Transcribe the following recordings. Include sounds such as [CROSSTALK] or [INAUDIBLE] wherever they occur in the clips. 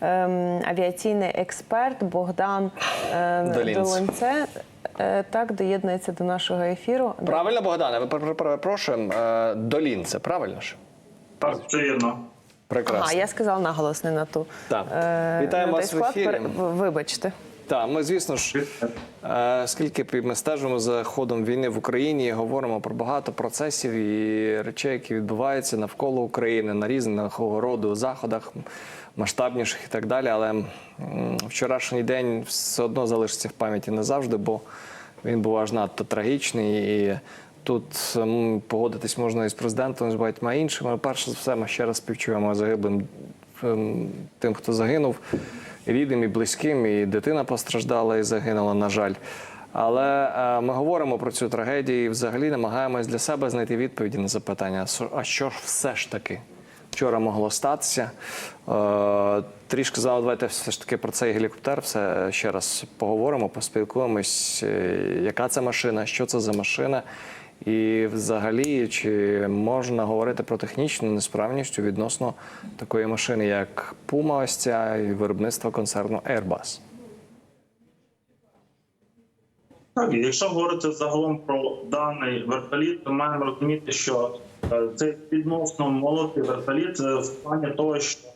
ем, авіаційний експерт Богдан е, Долинце. Е, Так, доєднується до нашого ефіру. Правильно, Богдане, ви перепрошуємо. е, Долін, це правильно ж? Так, все вірно. Прекрасно. Ага, я сказала наголос не на ту. Так. е, Вітаємо на вас в ефірі. Вибачте. Так, ми, звісно ж, е, скільки ми стежимо за ходом війни в Україні, говоримо про багато процесів і речей, які відбуваються навколо України на різних роду заходах, масштабніших і так далі. Але вчорашній день все одно залишиться в пам'яті назавжди, бо він був аж надто трагічний. І тут погодитись можна із президентом, з багатьма іншими. Перше за все, ми ще раз співчуємо загиблим тим, хто загинув рідним, і близьким, і дитина постраждала і загинула, на жаль. Але е, ми говоримо про цю трагедію і взагалі намагаємось для себе знайти відповіді на запитання: а що ж все ж таки вчора могло статися? Е, трішки зараз давайте все ж таки про цей гелікоптер. Все ще раз поговоримо, поспілкуємось, е, яка це машина, що це за машина. І взагалі, чи можна говорити про технічну несправність відносно такої машини, як Puma, ось ця і виробництва концерну Airbus? Так, якщо говорити загалом про даний вертоліт, то маємо розуміти, що е, це відносно молодий вертоліт е, в плані того, що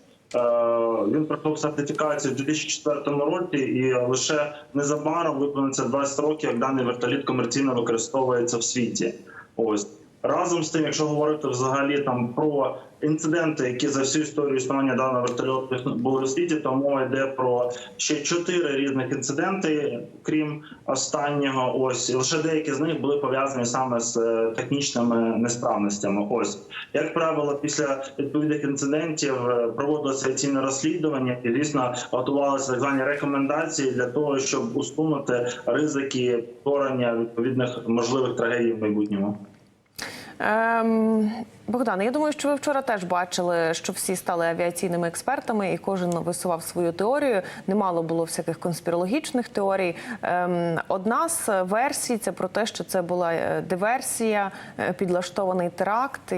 він пройшов сертифікацію в 2004 році, і лише незабаром виповниться 20 років, як даний вертоліт комерційно використовується в світі. Ось разом з тим, якщо говорити взагалі там про інциденти, які за всю історію існування даного вертольоту були в світі, то мова йде про ще чотири різних інциденти, крім останнього. Ось і лише деякі з них були пов'язані саме з е, технічними несправностями. Ось як правило, після відповідних інцидентів е, проводилося офіційне розслідування і звісно готувалися так звані рекомендації для того, щоб усунути ризики створення відповідних можливих трагедій в майбутньому. Ем, Богдане, я думаю, що ви вчора теж бачили, що всі стали авіаційними експертами, і кожен висував свою теорію. Немало було всяких конспірологічних теорій. Ем, одна з версій це про те, що це була е, диверсія, е, підлаштований теракт.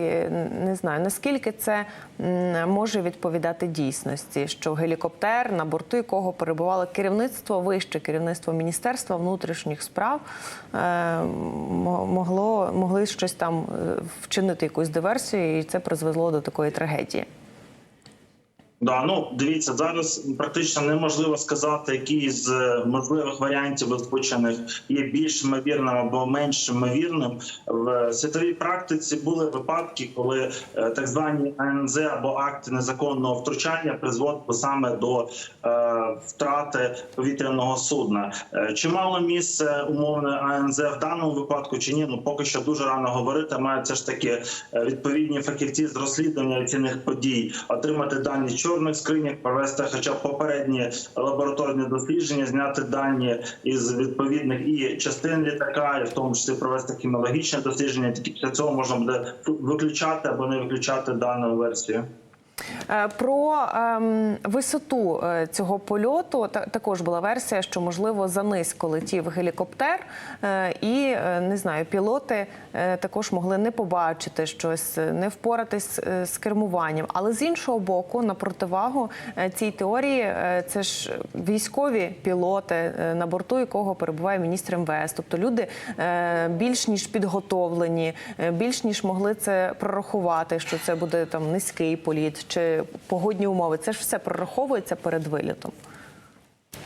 Не знаю наскільки це може відповідати дійсності, що гелікоптер, на борту якого перебувало керівництво, вище керівництво Міністерства внутрішніх справ, е, могло могли щось там вчинити якусь диверсію, і це призвело до такої трагедії. Да, ну дивіться, зараз практично неможливо сказати, який з е, можливих варіантів озвучених є більш ймовірним або менш ймовірним. В світовій практиці були випадки, коли е, так звані АНЗ або акти незаконного втручання призводили саме до е, втрати повітряного судна. Чи мало місце умовне АНЗ в даному випадку, чи ні? Ну поки що дуже рано говорити. Мають все ж таки відповідні фахівці з розслідування цінних подій отримати дані чорних скринях, провести хоча б попередні лабораторні дослідження, зняти дані із відповідних і частин літака, і в тому числі провести кінологічне дослідження. Тільки після цього можна буде виключати або не виключати дану версію. Е, Про ем, висоту е, цього польоту та, також була версія, що можливо занизько летів гелікоптер, е, і е, не знаю, пілоти е, також могли не побачити щось, не впоратись е, з кермуванням. Але з іншого боку, на противагу е, цій теорії, е, це ж військові пілоти, е, на борту якого перебуває міністр МВС. Тобто люди е, більш ніж підготовлені, е, більш ніж могли це прорахувати, що це буде там низький політ чи погодні умови. Це ж все прораховується перед вилітом.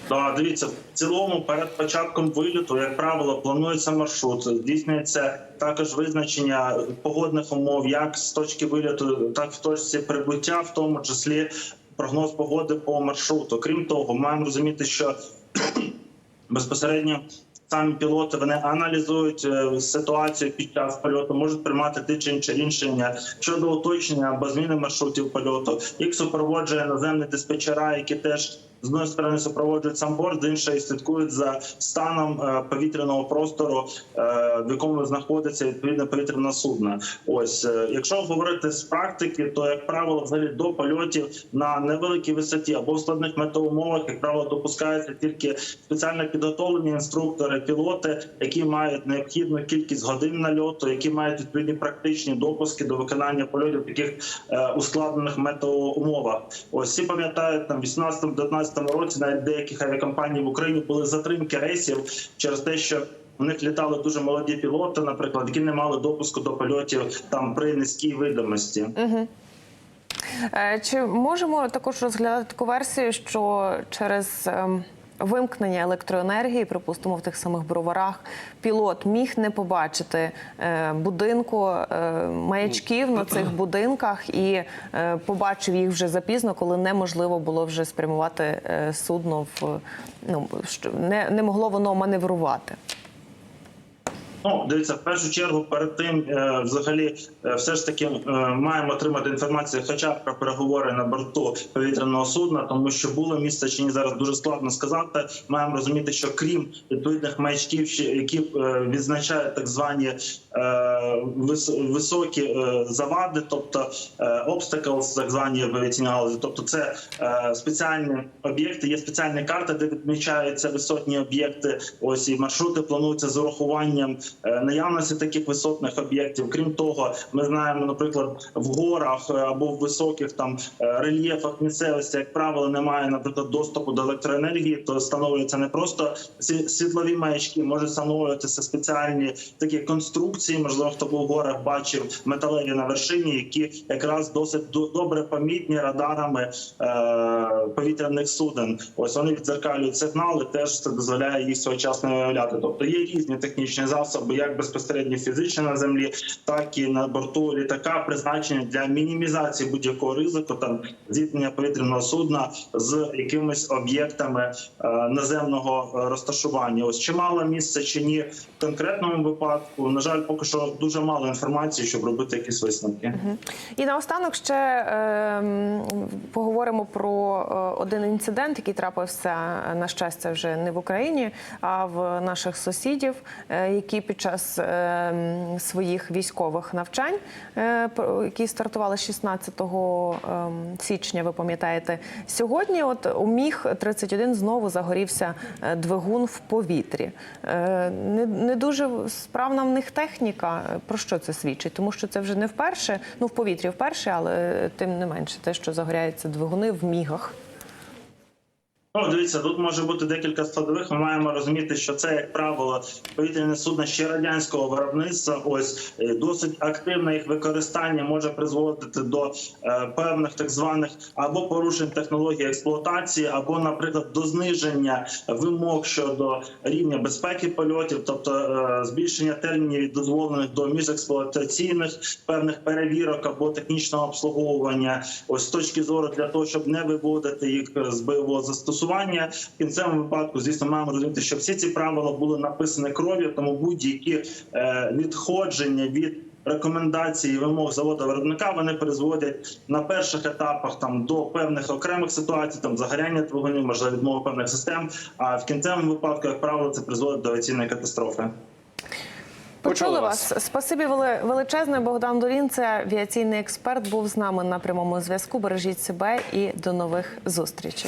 Да, дивіться, в цілому перед початком виліту, як правило, планується маршрут. Здійснюється також визначення погодних умов, як з точки виліту, так і в точці прибуття, в тому числі прогноз погоди по маршруту. Крім того, маємо розуміти, що [CLEARS THROAT] безпосередньо самі пілоти вони аналізують е, ситуацію під час польоту, можуть приймати ті чи інші рішення щодо уточнення або зміни маршрутів польоту. Їх супроводжує наземні диспетчера, які теж з одної сторони супроводжують сам борт, з іншої слідкують за станом е, повітряного простору, е, в якому знаходиться відповідне повітряне судно. Ось е, якщо говорити з практики, то як правило, взагалі до польотів на невеликій висоті або в складних метеоумовах, як правило, допускаються тільки спеціально підготовлені інструктори, пілоти, які мають необхідну кількість годин нальоту, які мають відповідні практичні допуски до виконання польотів таких ускладнених метеоумовах. Ось всі пам'ятають там 18-19 2014 році навіть деяких авіакомпаній в Україні були затримки рейсів через те, що в них літали дуже молоді пілоти, наприклад, які не мали допуску до польотів там при низькій видимості. Угу. Чи можемо також розглядати таку версію, що через ем, вимкнення електроенергії, припустимо, в тих самих броварах, пілот міг не побачити е, будинку е, маячків на цих будинках і е, побачив їх вже запізно, коли неможливо було вже спрямувати судно в ну не, не могло воно маневрувати. Ну, дивіться, в першу чергу, перед тим, е, взагалі, е, все ж таки е, маємо отримати інформацію, хоча б про переговори на борту повітряного судна, тому що було місце чи ні зараз дуже складно сказати. Маємо розуміти, що крім відповідних маячків, які відзначають так звані високі завади, тобто obstacles, так звані в авіаційній галузі, тобто це спеціальні об'єкти, є спеціальні карти, де відмічаються висотні об'єкти. Ось і маршрути плануються з урахуванням наявності таких висотних об'єктів. Крім того, ми знаємо, наприклад, в горах е, або в високих там е, рельєфах місцевості, як правило, немає, наприклад, доступу до електроенергії, то встановлюються не просто сві- світлові маячки, можуть встановлюватися спеціальні такі конструкції. Можливо, хто був в горах, бачив металеві на вершині, які якраз досить до- добре помітні радарами е, повітряних суден. Ось вони відзеркалюють сигнали, теж це дозволяє їх своєчасно виявляти. Тобто є різні технічні засоби, як безпосередньо фізично на землі, так і на борту літака, призначені для мінімізації будь-якого ризику, там зіткнення повітряного судна з якимись об'єктами е, наземного е, розташування. Ось чи мало місце чи ні в конкретному випадку. На жаль, поки що дуже мало інформації, щоб робити якісь висновки. І наостанок ще ем, поговоримо про е, один інцидент, який трапився е, на щастя вже не в Україні, а в наших сусідів, е, які під час ем, своїх військових навчань, е, які стартували 16 ем, січня, ви пам'ятаєте, сьогодні. От у міг 31 знову загорівся е, двигун в повітрі. Е, Не, дуже справна в них техніка. Про що це свідчить? Тому що це вже не вперше, ну в повітрі вперше, але тим не менше, те, що загоряються двигуни в мігах. Ну, дивіться, тут може бути декілька складових. Ми маємо розуміти, що це, як правило, повітряне судно ще радянського виробництва. Ось е, досить активне їх використання може призводити до е, певних так званих або порушень технології експлуатації, або, наприклад, до зниження вимог щодо рівня безпеки польотів, тобто е, збільшення термінів дозволених до міжексплуатаційних певних перевірок або технічного обслуговування. Ось з точки зору для того, щоб не виводити їх з бойового застосування. В кінцевому випадку, звісно, маємо розуміти, що всі ці правила були написані кров'ю, тому будь-які е, відходження від рекомендацій і вимог заводу виробника вони призводять на перших етапах там до певних окремих ситуацій, там загоряння двигунів, можливо, відмови певних систем. А в кінцевому випадку, як правило, це призводить до авіаційної катастрофи. Почули Почули вас. Спасибі величезне. Богдан Дорін, це авіаційний експерт, був з нами на прямому зв'язку. Бережіть себе і до нових зустрічей.